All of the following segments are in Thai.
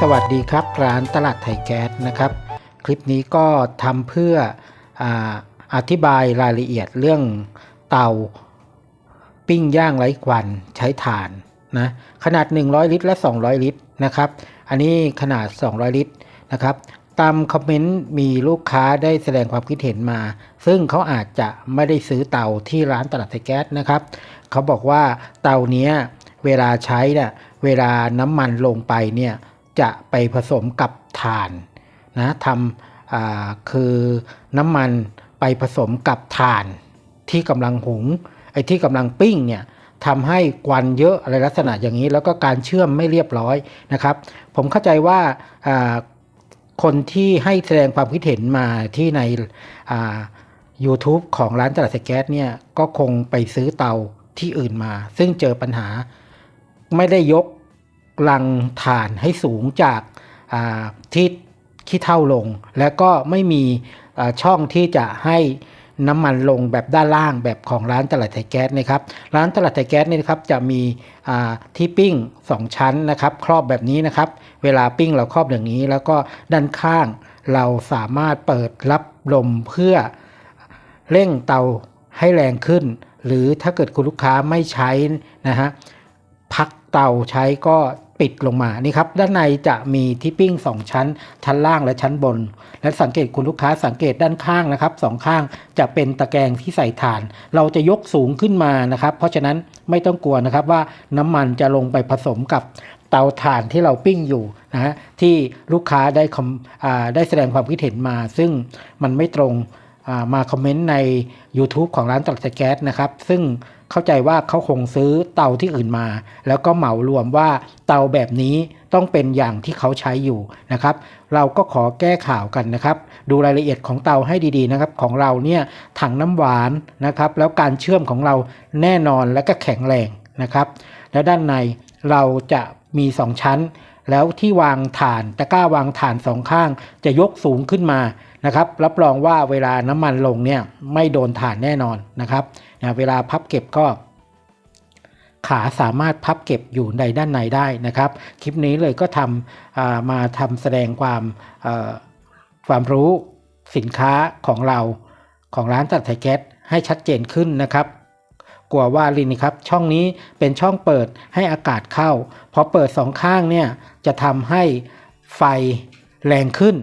สวัสดีครับ ร้านตลาดไทยแก๊สนะครับ คลิปนี้ก็ทำเพื่อออธิบายรายละเอียดเรื่องเตาปิ้งย่างไร้ควันใช้ถ่านนะขนาด 100 ลิตร และ 200 ลิตรนะครับ อันนี้ขนาด 200 ลิตรนะครับ ตามคอมเมนต์มีลูกค้าได้แสดงความคิดเห็นมา ซึ่งเขาอาจจะไม่ได้ซื้อเตาที่ร้านตลาดไทยแก๊สนะครับ เขาบอกว่าเตาเนี้ยเวลาใช้เนี่ยเวลาน้ำมันลงไปเนี่ย จะไปผสมกับถ่านนะทำคือน้ำมันไปผสมกับถ่านที่กำลังหุงไอ้ที่กำลังปิ้งเนี่ยทำให้ควันเยอะอะไรลักษณะอย่างนี้ แล้วก็การเชื่อมไม่เรียบร้อยนะครับ ผมเข้าใจว่าคนที่ให้แสดงความคิดเห็นมาที่ใน YouTube ของร้านตลาดสแก๊สเนี่ยก็คงไปซื้อเตาที่อื่นมา ซึ่งเจอปัญหาไม่ได้ยก ลังถ่านให้สูงจากที่ขี้เท่าลง แล้วก็ไม่มีช่องที่จะให้น้ำมันลงแบบด้านล่างแบบของร้านตลาดไทยแก๊สนะครับ ร้านตลาดไทยแก๊สเนี่ยนะครับจะมีที่ปิ้ง 2 ชั้นนะครับ ครอบแบบนี้นะครับ เวลาปิ้งเราครอบอย่างนี้ แล้วก็ด้านข้างเราสามารถเปิดรับลมเพื่อเร่งเตาให้แรงขึ้น หรือถ้าเกิดคุณลูกค้าไม่ใช้นะฮะพักเตาใช้ก็ ปิดลงมานี่ครับด้านในจะมีที่ปิ้ง 2 ชั้น ชั้นล่างและชั้นบน และสังเกตคุณลูกค้าสังเกตด้านข้างนะครับสองข้างจะเป็นตะแกรงที่ใส่ถ่าน เราจะยกสูงขึ้นมานะครับ เพราะฉะนั้นไม่ต้องกลัวนะครับว่าน้ำมันจะลงไปผสมกับเตาถ่านที่เราปิ้งอยู่นะฮะที่ลูกค้าได้คอมอ่าได้แสดงความคิดเห็นมา ซึ่งมันไม่ตรงมาคอมเมนต์ใน YouTube ของร้านตลาดแก๊สนะครับ ซึ่ง เข้าใจว่าเขาคงซื้อเตาที่อื่นมา แล้วก็เหมารวมว่าเตาแบบนี้ต้องเป็นอย่างที่เขาใช้อยู่นะครับ เราก็ขอแก้ข่าวกันนะครับ ดูรายละเอียดของเตาให้ดีๆนะครับ ของเราเนี่ยถังน้ำหวานนะครับ แล้วการเชื่อมของเราแน่นอนและก็แข็งแรงนะครับ แล้วด้านในเราจะมี 2 ชั้น แล้วที่วางฐานตะกร้าวางฐานสองข้างจะยกสูงขึ้นมา นะครับรับรองว่าเวลาน้ำมันลงเนี่ยไม่โดนฐานแน่นอนนะครับนะเวลาพับเก็บก็ ขาสามารถพับเก็บอยู่ในด้านในได้นะครับ คลิปนี้เลยก็ทำมาทำแสดงความความรู้สินค้าของเราของร้านตัดไทยแก๊สให้ชัดเจนขึ้นนะครับกลัวว่าลินครับช่องนี้เป็นช่องเปิดให้อากาศเข้าพอเปิดสองข้างเนี่ยจะทำให้ไฟแรงขึ้น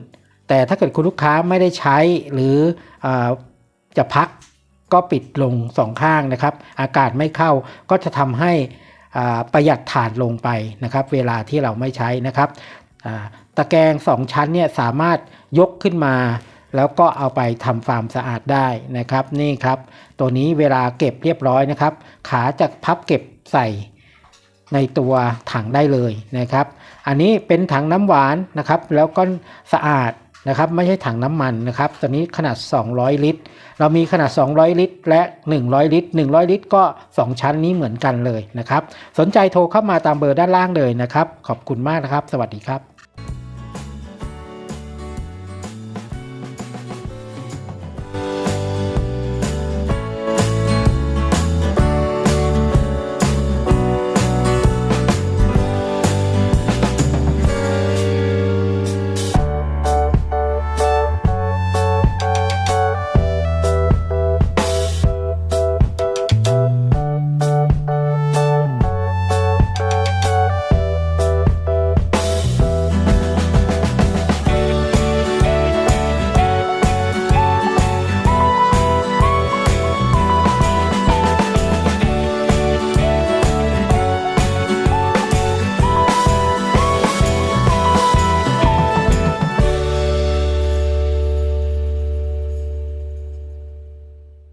แต่ถ้าเกิดคุณลูกค้าไม่ได้ใช้หรืออจะพักก็ปิดลงสองข้างนะครับ อากาศไม่เข้าก็จะทำให้ประหยัดถ่านลงไปนะครับ เวลาที่เราไม่ใช้นะครับตะแกรงสองชั้นเนี่ยสามารถยกขึ้นมา แล้วก็เอาไปทำความสะอาดได้นะครับ นี่ครับ ตัวนี้เวลาเก็บเรียบร้อยนะครับ ขาจะพับเก็บใส่ในตัวถังได้เลยนะครับ อันนี้เป็นถังน้ำหวานนะครับ แล้วก็สะอาด นะครับไม่ใช่ถังน้ำมันนะครับตัวนี้ขนาด 200 ลิตร เรามีขนาด 200 ลิตร และ 100 ลิตร 100 ลิตร ก็ 2 ชั้นนี้เหมือนกันเลยนะครับ สนใจโทรเข้ามาตามเบอร์ด้านล่างเลยนะครับ ขอบคุณมากนะครับ สวัสดีครับ